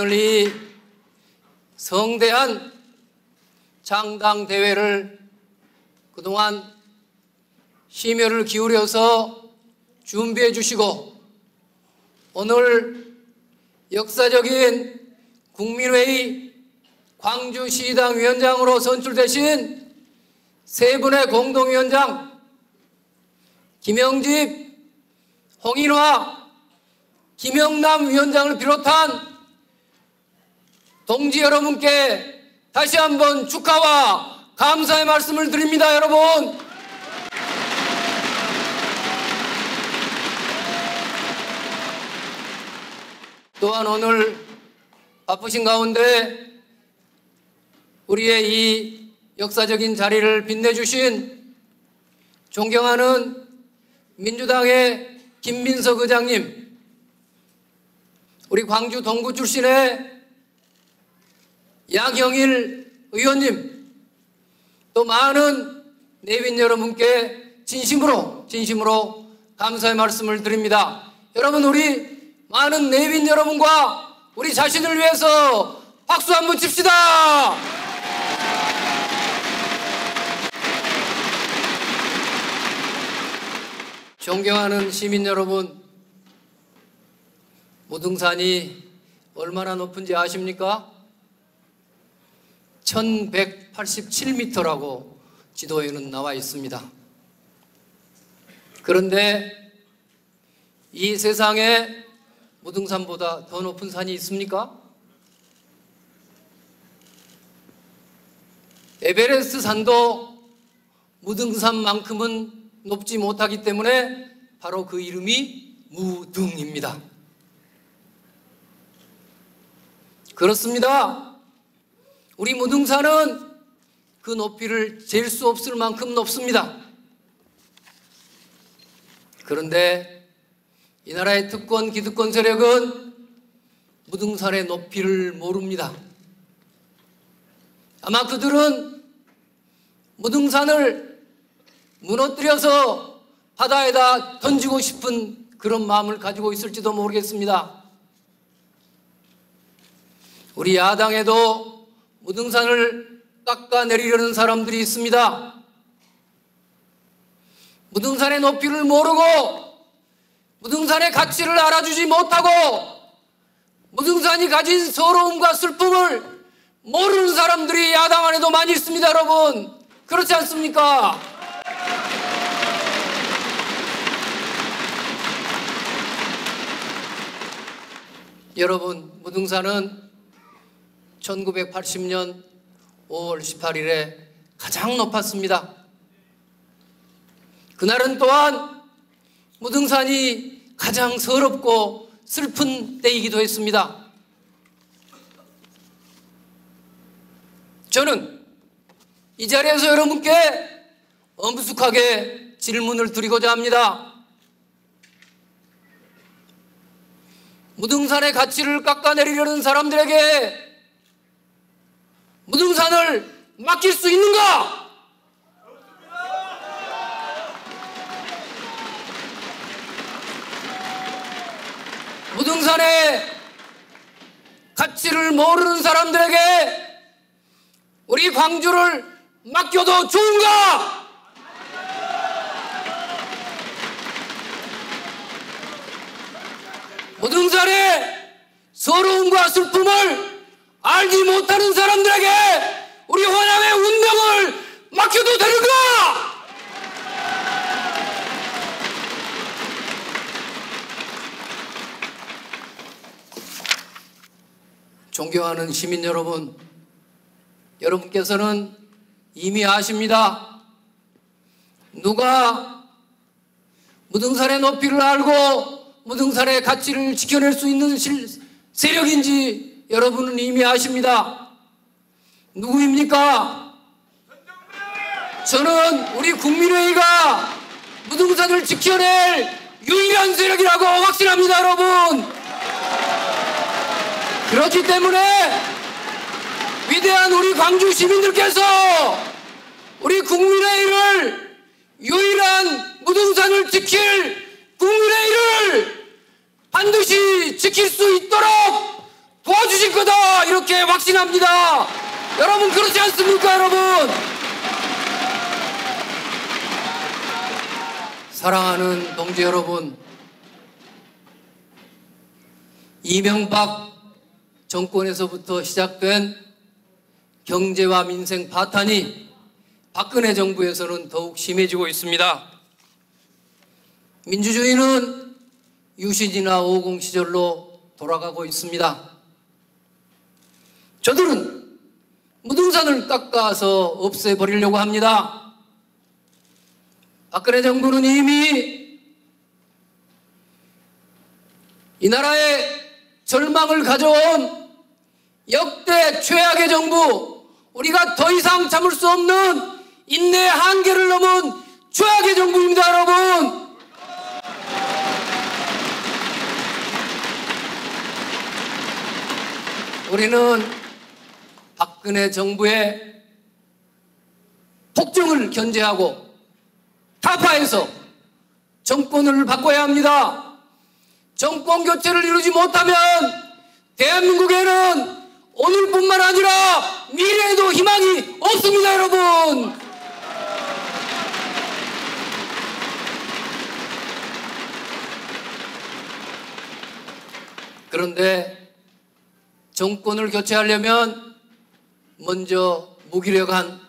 오늘 이 성대한 장당 대회를 그동안 심혈을 기울여서 준비해 주시고 오늘 역사적인 국민회의 광주시당 위원장으로 선출되신 세 분의 공동위원장 김영집, 홍인화, 김영남 위원장을 비롯한 동지 여러분께 다시 한번 축하와 감사의 말씀을 드립니다, 여러분. 또한 오늘 바쁘신 가운데 우리의 이 역사적인 자리를 빛내주신 존경하는 민주당의 김민석 의장님, 우리 광주 동구 출신의 양형일 의원님, 또 많은 내빈 여러분께 진심으로, 진심으로 감사의 말씀을 드립니다. 여러분, 우리 많은 내빈 여러분과 우리 자신을 위해서 박수 한번 칩시다! 존경하는 시민 여러분, 무등산이 얼마나 높은지 아십니까? 1187m라고 지도에는 나와 있습니다. 그런데 이 세상에 무등산보다 더 높은 산이 있습니까? 에베레스트 산도 무등산만큼은 높지 못하기 때문에 바로 그 이름이 무등입니다. 그렇습니다. 우리 무등산은 그 높이를 잴 수 없을 만큼 높습니다. 그런데 이 나라의 특권 기득권 세력은 무등산의 높이를 모릅니다. 아마 그들은 무등산을 무너뜨려서 바다에다 던지고 싶은 그런 마음을 가지고 있을지도 모르겠습니다. 우리 야당에도 무등산을 깎아내리려는 사람들이 있습니다. 무등산의 높이를 모르고 무등산의 가치를 알아주지 못하고 무등산이 가진 서러움과 슬픔을 모르는 사람들이 야당 안에도 많이 있습니다, 여러분. 그렇지 않습니까? 여러분, 무등산은 1980년 5월 18일에 가장 높았습니다. 그날은 또한 무등산이 가장 서럽고 슬픈 때이기도 했습니다. 저는 이 자리에서 여러분께 엄숙하게 질문을 드리고자 합니다. 무등산의 가치를 깎아내리려는 사람들에게 무등산을 맡길 수 있는가? 무등산의 가치를 모르는 사람들에게 우리 광주를 맡겨도 좋은가? 무등산의 서러움과 슬픔을 알지 못하는 사람들에게 우리 호남의 운명을 맡겨도 되는가? 존경하는 시민 여러분, 여러분께서는 이미 아십니다. 누가 무등산의 높이를 알고 무등산의 가치를 지켜낼 수 있는 세력인지 여러분은 이미 아십니다. 누구입니까? 저는 우리 국민회의가 무등산을 지켜낼 유일한 세력이라고 확신합니다, 여러분. 그렇기 때문에 위대한 우리 광주 시민들께서 우리 국민회의를 유일한 무등산을 지킬 국민회의를 반드시 지킬 수 있도록 도와주시 그렇게 확신합니다. 여러분 그렇지 않습니까, 여러분? 사랑하는 동지 여러분, 이명박 정권에서부터 시작된 경제와 민생 파탄이 박근혜 정부에서는 더욱 심해지고 있습니다. 민주주의는 유신이나 오공 시절로 돌아가고 있습니다. 저들은 무등산을 깎아서 없애버리려고 합니다. 박근혜 정부는 이미 이 나라에 절망을 가져온 역대 최악의 정부, 우리가 더 이상 참을 수 없는 인내 한계를 넘은 최악의 정부입니다, 여러분! 우리는 박근혜 정부의 폭정을 견제하고 타파해서 정권을 바꿔야 합니다. 정권 교체를 이루지 못하면 대한민국에는 오늘뿐만 아니라 미래에도 희망이 없습니다, 여러분. 그런데 정권을 교체하려면 먼저 무기력한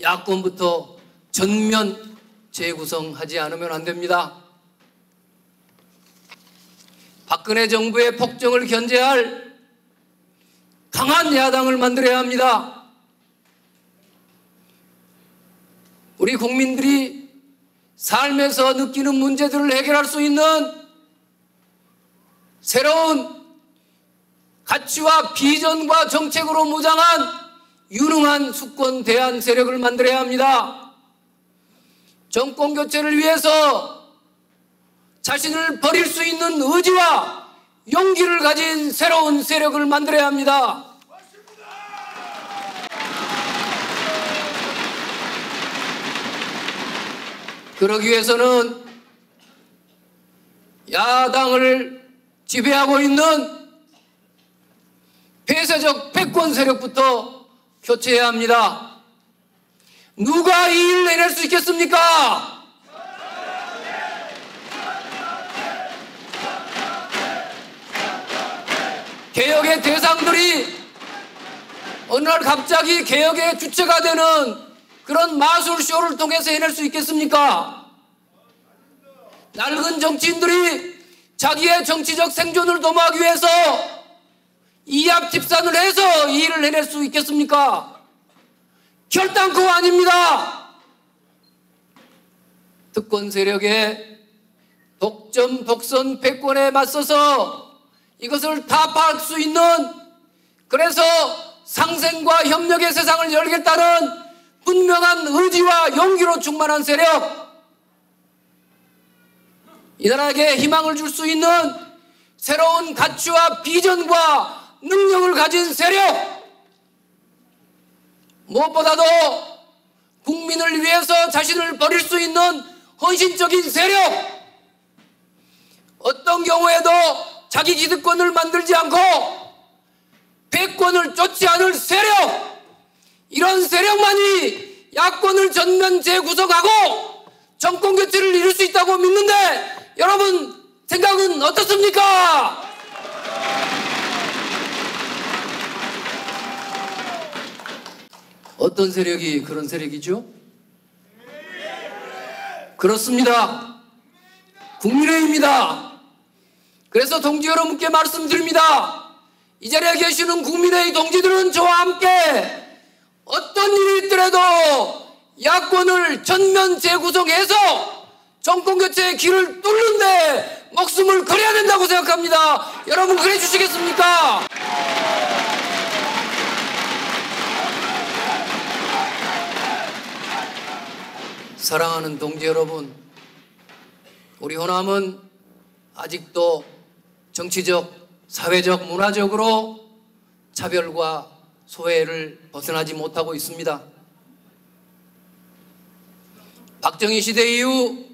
야권부터 전면 재구성하지 않으면 안 됩니다. 박근혜 정부의 폭정을 견제할 강한 야당을 만들어야 합니다. 우리 국민들이 삶에서 느끼는 문제들을 해결할 수 있는 새로운 가치와 비전과 정책으로 무장한 유능한 수권 대안 세력을 만들어야 합니다. 정권 교체를 위해서 자신을 버릴 수 있는 의지와 용기를 가진 새로운 세력을 만들어야 합니다. 그러기 위해서는 야당을 지배하고 있는 폐쇄적 패권 세력부터 교체해야 합니다. 누가 이 일을 해낼 수 있겠습니까? 개혁의 대상들이 어느 날 갑자기 개혁의 주체가 되는 그런 마술쇼를 통해서 해낼 수 있겠습니까? 낡은 정치인들이 자기의 정치적 생존을 도모하기 위해서 이합 집산을 해서 이 일을 해낼 수 있겠습니까? 결단코 아닙니다. 특권 세력의 독점, 독선, 패권에 맞서서 이것을 타파할 수 있는 그래서 상생과 협력의 세상을 열겠다는 분명한 의지와 용기로 충만한 세력 이 나라에게 희망을 줄 수 있는 새로운 가치와 비전과 능력을 가진 세력! 무엇보다도 국민을 위해서 자신을 버릴 수 있는 헌신적인 세력! 어떤 경우에도 자기 기득권을 만들지 않고 패권을 쫓지 않을 세력! 이런 세력만이 야권을 전면 재구성하고 정권 교체를 이룰 수 있다고 믿는데 여러분 생각은 어떻습니까? 어떤 세력이 그런 세력이죠? 그렇습니다. 국민의힘입니다. 그래서 동지 여러분께 말씀드립니다. 이 자리에 계시는 국민의 동지들은 저와 함께 어떤 일이 있더라도 야권을 전면 재구성해서 정권 교체의 길을 뚫는데 목숨을 걸어야 된다고 생각합니다. 여러분 그래 주시겠습니까? 사랑하는 동지 여러분, 우리 호남은 아직도 정치적, 사회적, 문화적으로 차별과 소외를 벗어나지 못하고 있습니다. 박정희 시대 이후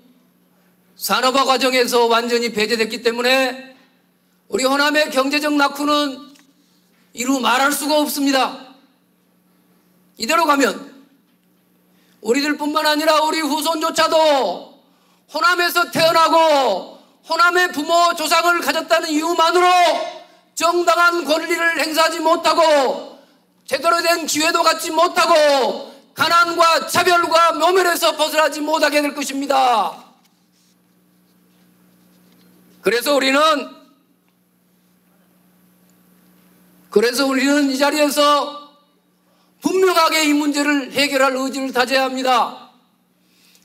산업화 과정에서 완전히 배제됐기 때문에 우리 호남의 경제적 낙후는 이루 말할 수가 없습니다. 이대로 가면 우리들뿐만 아니라 우리 후손조차도 호남에서 태어나고 호남의 부모 조상을 가졌다는 이유만으로 정당한 권리를 행사하지 못하고 제대로 된 기회도 갖지 못하고 가난과 차별과 모멸에서 벗어나지 못하게 될 것입니다. 그래서 우리는 그래서 우리는 이 자리에서 분명하게 이 문제를 해결할 의지를 다져야 합니다.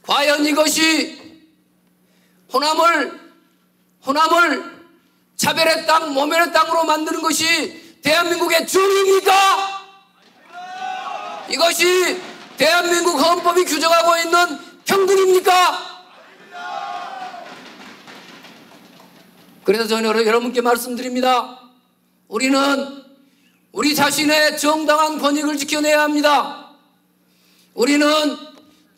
과연 이것이 호남을 호남을 차별의 땅, 모멸의 땅으로 만드는 것이 대한민국의 정의입니까? 이것이 대한민국 헌법이 규정하고 있는 평등입니까? 그래서 저는 여러분께 말씀드립니다. 우리는 우리 자신의 정당한 권익을 지켜내야 합니다. 우리는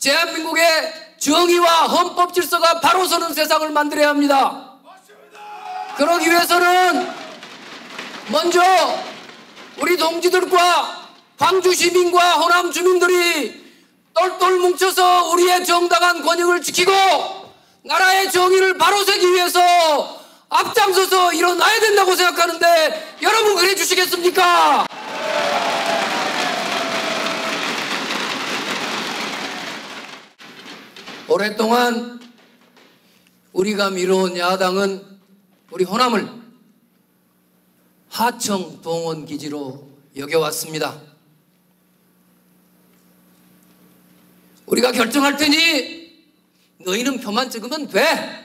대한민국의 정의와 헌법 질서가 바로 서는 세상을 만들어야 합니다. 그러기 위해서는 먼저 우리 동지들과 광주 시민과 호남 주민들이 똘똘 뭉쳐서 우리의 정당한 권익을 지키고 나라의 정의를 바로 세기 위해서 앞장서서 일어나야 된다고 생각하는데 여러분 그래 주시겠습니까? 오랫동안 우리가 미뤄온 야당은 우리 호남을 하청 동원 기지로 여겨왔습니다. 우리가 결정할 테니 너희는 표만 찍으면 돼.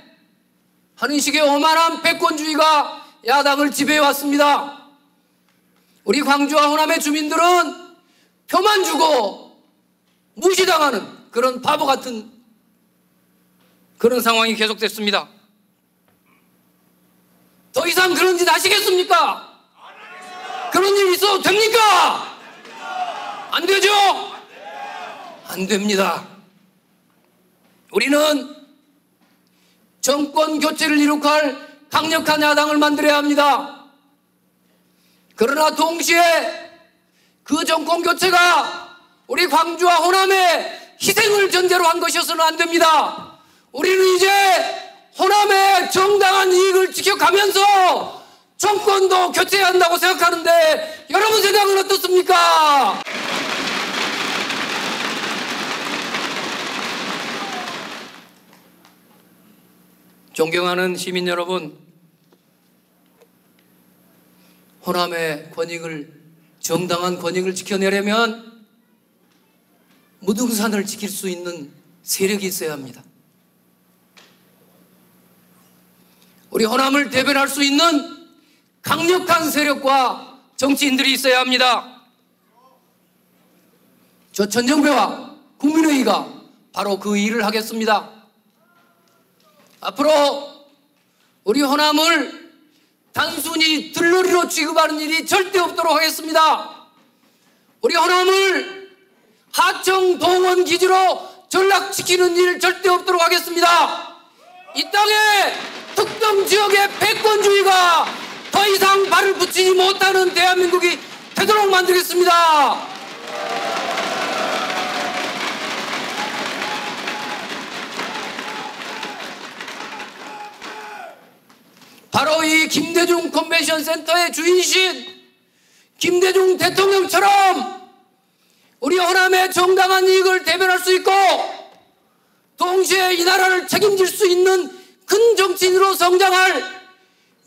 하는 식의 오만한 패권주의가 야당을 지배해 왔습니다. 우리 광주와 호남의 주민들은 표만 주고 무시당하는 그런 바보 같은 그런 상황이 계속됐습니다. 더 이상 그런 짓 하시겠습니까? 그런 일 있어도 됩니까? 안 되죠? 안 됩니다. 우리는 정권 교체를 이룩할 강력한 야당을 만들어야 합니다. 그러나 동시에 그 정권 교체가 우리 광주와 호남의 희생을 전제로 한 것이어서는 안 됩니다. 우리는 이제 호남의 정당한 이익을 지켜가면서 정권도 교체해야 한다고 생각하는데 여러분 생각은 어떻습니까? 존경하는 시민 여러분, 호남의 권익을 정당한 권익을 지켜내려면 무등산을 지킬 수 있는 세력이 있어야 합니다. 우리 호남을 대변할 수 있는 강력한 세력과 정치인들이 있어야 합니다. 저 전정배와 국민의회가 바로 그 일을 하겠습니다. 앞으로 우리 호남을 단순히 들러리로 취급하는 일이 절대 없도록 하겠습니다. 우리 호남을 하청 동원 기지로 전락시키는 일 절대 없도록 하겠습니다. 이 땅에 특정 지역의 패권주의가 더 이상 발을 붙이지 못하는 대한민국이 되도록 만들겠습니다. 바로 이 김대중 컨벤션 센터의 주인신 김대중 대통령처럼 우리 호남의 정당한 이익을 대변할 수 있고 동시에 이 나라를 책임질 수 있는 큰 정치인으로 성장할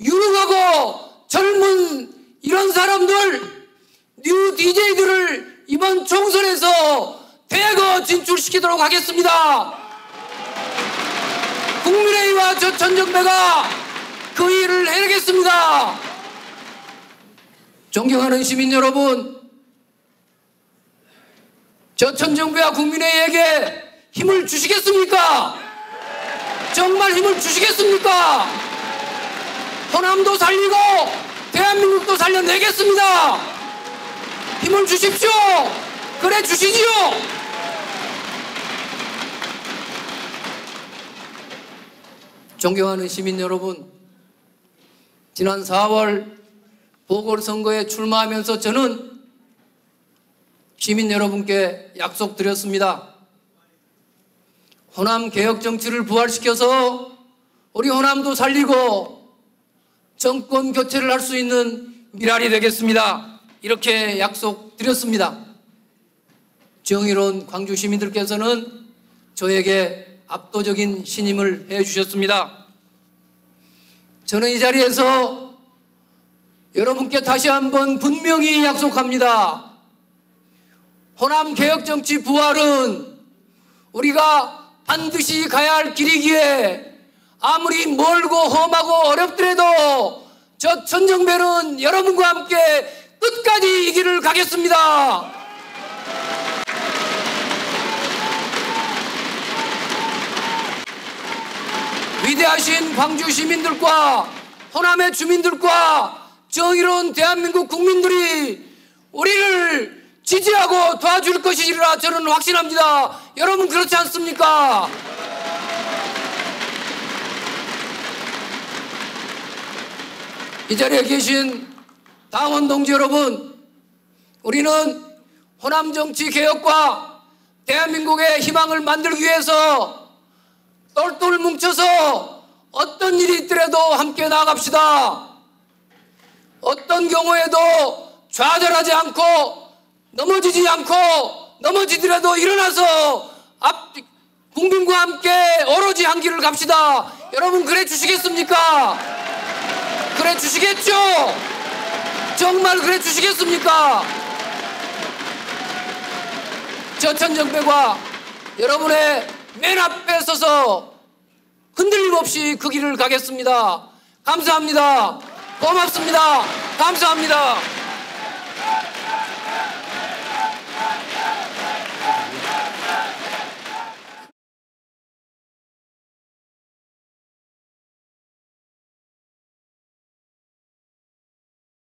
유능하고 젊은 이런 사람들 뉴 DJ들을 이번 총선에서 대거 진출시키도록 하겠습니다. 국민의힘과 저 전정배가 그 일을 해내겠습니다. 존경하는 시민 여러분, 저 천 정부와 국민회에게 힘을 주시겠습니까? 정말 힘을 주시겠습니까? 호남도 살리고 대한민국도 살려내겠습니다. 힘을 주십시오. 그래 주시지요. 존경하는 시민 여러분, 지난 4월 보궐선거에 출마하면서 저는 시민 여러분께 약속드렸습니다. 호남 개혁 정치를 부활시켜서 우리 호남도 살리고 정권 교체를 할 수 있는 미랄이 되겠습니다. 이렇게 약속드렸습니다. 정의로운 광주 시민들께서는 저에게 압도적인 신임을 해 주셨습니다. 저는 이 자리에서 여러분께 다시 한번 분명히 약속합니다. 호남 개혁 정치 부활은 우리가 반드시 가야 할 길이기에 아무리 멀고 험하고 어렵더라도 저 천정배는 여러분과 함께 끝까지 이 길을 가겠습니다. 위대하신 광주 시민들과 호남의 주민들과 정의로운 대한민국 국민들이 우리를 지지하고 도와줄 것이라 저는 확신합니다. 여러분 그렇지 않습니까? 이 자리에 계신 당원 동지 여러분, 우리는 호남 정치 개혁과 대한민국의 희망을 만들기 위해서 똘똘 뭉쳐서 어떤 일이 있더라도 함께 나아갑시다. 어떤 경우에도 좌절하지 않고 넘어지지 않고 넘어지더라도 일어나서 앞 국민과 함께 오로지 한 길을 갑시다. 여러분 그래 주시겠습니까? 그래 주시겠죠? 정말 그래 주시겠습니까? 저 천정배가 여러분의 맨 앞에 서서 흔들림 없이 그 길을 가겠습니다. 감사합니다. 고맙습니다. 감사합니다.